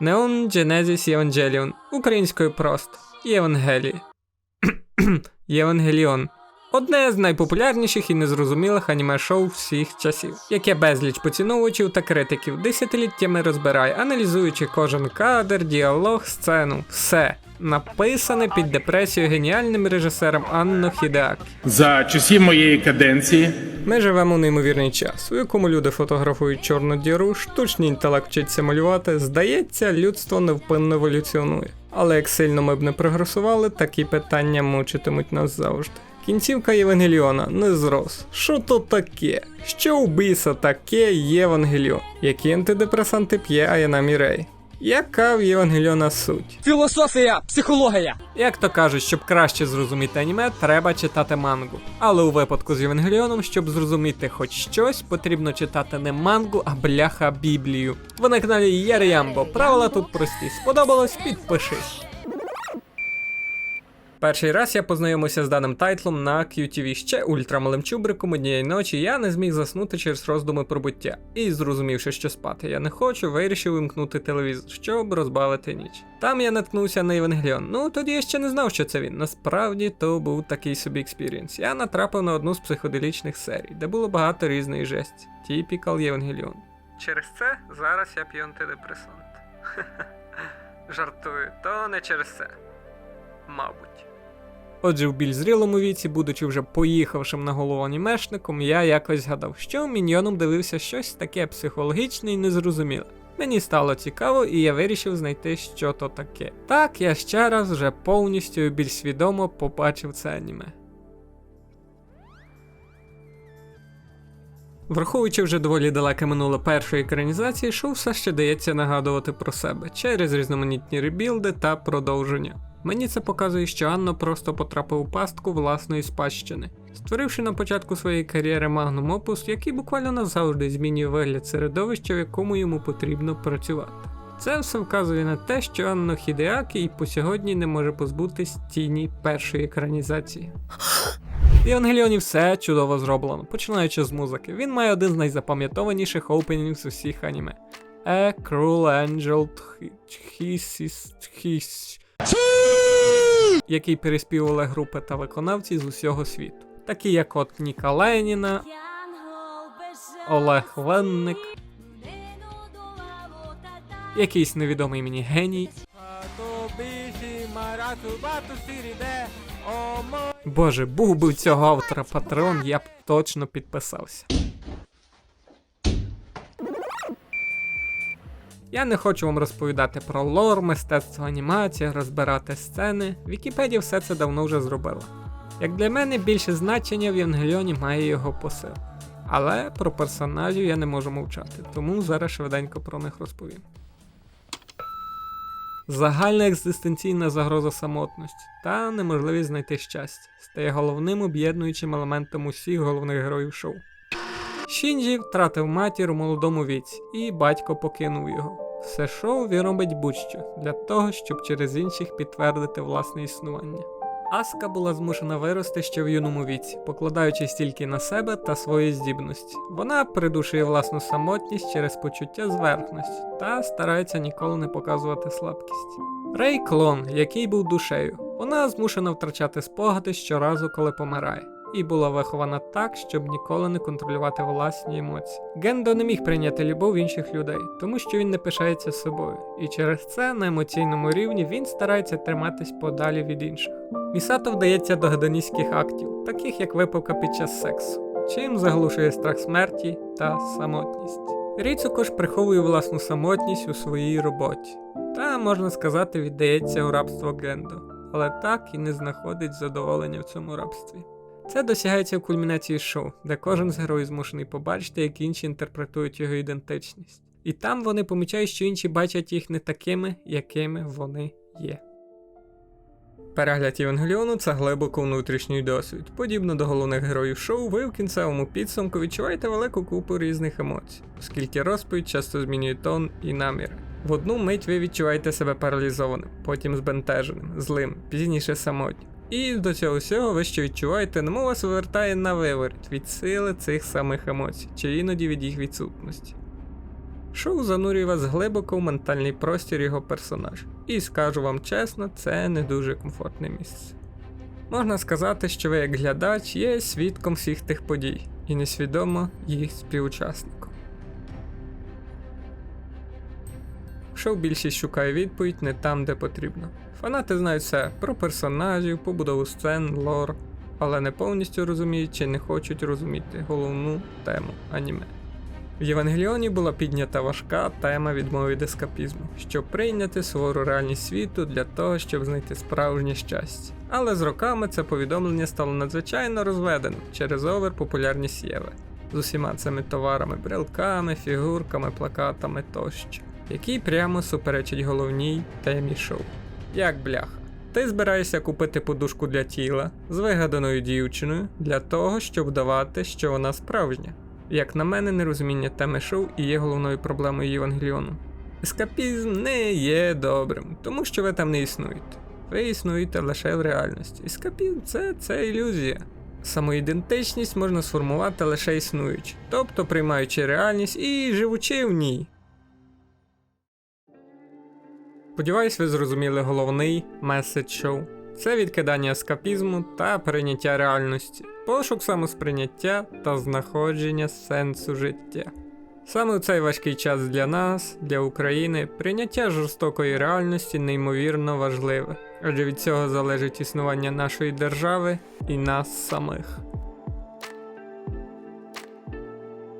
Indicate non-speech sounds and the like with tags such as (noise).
Neon Genesis Evangelion. Українською просто. Євангелії. (clears throat) Євангеліон. Одне з найпопулярніших і незрозумілих аніме-шоу всіх часів, яке безліч поціновувачів та критиків десятиліттями розбирає, аналізуючи кожен кадр, діалог, сцену, все написане під депресією геніальним режисером Анно Хідеакі. За часів моєї каденції Ми живемо в неймовірний час, у якому люди фотографують чорну діру, штучний інтелект вчиться малювати. Здається, людство невпинно еволюціонує. Але як сильно ми б не прогресували, такі питання мучитимуть нас завжди. Кінцівка Євангеліона не зрос. Що то таке? Що у біса таке Євангеліон? Які антидепресанти п'є Аяна Мірей? Яка в Євангеліона суть? Філософія, психологія. Як то кажуть, щоб краще зрозуміти аніме, треба читати мангу. Але у випадку з Євангеліоном, щоб зрозуміти хоч щось, потрібно читати не мангу, а бляха Біблію. Ви на каналі Ярямбо. Правила тут прості. Сподобалось? Підпишись. Перший раз я познайомився з даним тайтлом на QTV ще ультрамалим чубриком однієї ночі. Я не зміг заснути через роздуми про буття. І зрозумівши, що спати я не хочу, вирішив вимкнути телевізор, щоб розбавити ніч. Там я наткнувся на Євангеліон. Ну тоді я ще не знав, що це він. Насправді то був такий собі експірієнс. Я натрапив на одну з психоделічних серій, де було багато різної жесті. Тіпікал Євангеліон. Через це зараз я п'ю антидепресант. (laughs) Жартую, то не через це. Мабуть. Отже, в більш зрілому віці, будучи вже поїхавшим на голову анімешником, я якось згадав, що міньйоном дивився щось таке психологічне і незрозуміле. Мені стало цікаво, і я вирішив знайти, що то таке. Так, я ще раз вже повністю і більш свідомо побачив це аніме. Враховуючи вже доволі далеке минуле першої екранізації, шоу все ще дається нагадувати про себе через різноманітні ребілди та продовження. Мені це показує, що Анно просто потрапив у пастку власної спадщини, створивши на початку своєї кар'єри Magnum Opus, який буквально назавжди змінює вигляд середовища, в якому йому потрібно працювати. Це все вказує на те, що Анно Хідеакі і по сьогодні не може позбутись тіні першої екранізації. В Євангеліоні все чудово зроблено, починаючи з музики. Він має один з найзапам'ятованіших опенів з усіх аніме. A Cruel Angel His His який переспівували групи та виконавці з усього світу, такі як от Ніка Леніна, Олег Ленник, якийсь невідомий мені геній. Боже, був би цього автора патрон, я б точно підписався. Я не хочу вам розповідати про лор, мистецтво анімація, розбирати сцени. Вікіпедія все це давно вже зробила. Як для мене більше значення в Євангеліоні має його посил. Але про персонажів я не можу мовчати, тому зараз швиденько про них розповім. Загальна екзистенційна загроза самотності та неможливість знайти щастя стає головним об'єднуючим елементом усіх головних героїв шоу. Шінджі втратив матір у молодому віці, і батько покинув його. Все шоу він робить будь-що для того, щоб через інших підтвердити власне існування. Аска була змушена вирости ще в юному віці, покладаючись тільки на себе та свої здібності. Вона придушує власну самотність через почуття зверхності та старається ніколи не показувати слабкість. Рей клон, який був душею, вона змушена втрачати спогади щоразу, коли помирає і була вихована так, щоб ніколи не контролювати власні емоції. Гендо не міг прийняти любов інших людей, тому що він не пишається собою, і через це на емоційному рівні він старається триматись подалі від інших. Місато вдається до гадоністських актів, таких як випивка під час сексу, чим заглушує страх смерті та самотність. Ріцуко ж приховує власну самотність у своїй роботі, та, можна сказати, віддається у рабство Гендо, але так і не знаходить задоволення в цьому рабстві. Це досягається в кульмінації шоу, де кожен з героїв змушений побачити, як інші інтерпретують його ідентичність. І там вони помічають, що інші бачать їх не такими, якими вони є. Перегляд Євангеліону це глибоко внутрішній досвід. Подібно до головних героїв шоу, ви в кінцевому підсумку відчуваєте велику купу різних емоцій, оскільки розповідь часто змінює тон і наміри. В одну мить ви відчуваєте себе паралізованим, потім збентеженим, злим, пізніше самотнім. І до цього всього ви що відчуваєте, немов вас вивертає на виворіт від сили цих самих емоцій, чи іноді від їх відсутності. Шоу занурює вас глибоко в ментальний простір його персонажа. І скажу вам чесно, це не дуже комфортне місце. Можна сказати, що ви як глядач є свідком всіх тих подій і несвідомо їх співучасником. Шоу більшість шукає відповідь не там, де потрібно. Фанати знають все про персонажів, побудову сцен, лор, але не повністю розуміють чи не хочуть розуміти головну тему аніме. В Євангеліоні була піднята важка тема відмови від ескапізму, щоб прийняти сувору реальність світу для того, щоб знайти справжнє щастя. Але з роками це повідомлення стало надзвичайно розведеним через оверпопулярність Єви з усіма цими товарами, брелками, фігурками, плакатами тощо, які прямо суперечать головній темі шоу. Як бляха. Ти збираєшся купити подушку для тіла з вигаданою дівчиною для того, щоб вдавати, що вона справжня. Як на мене, нерозуміння теми шоу і є головною проблемою Євангеліону. Ескапізм не є добрим, тому що ви там не існуєте. Ви існуєте лише в реальності. Ескапізм це, це ілюзія. Самоідентичність можна сформувати лише існуючи, тобто приймаючи реальність і живучи в ній. Сподіваюсь, ви зрозуміли головний меседж шоу. Це відкидання ескапізму та прийняття реальності, пошук самосприйняття та знаходження сенсу життя. Саме у цей важкий час для нас, для України, прийняття жорстокої реальності неймовірно важливе, адже від цього залежить існування нашої держави і нас самих.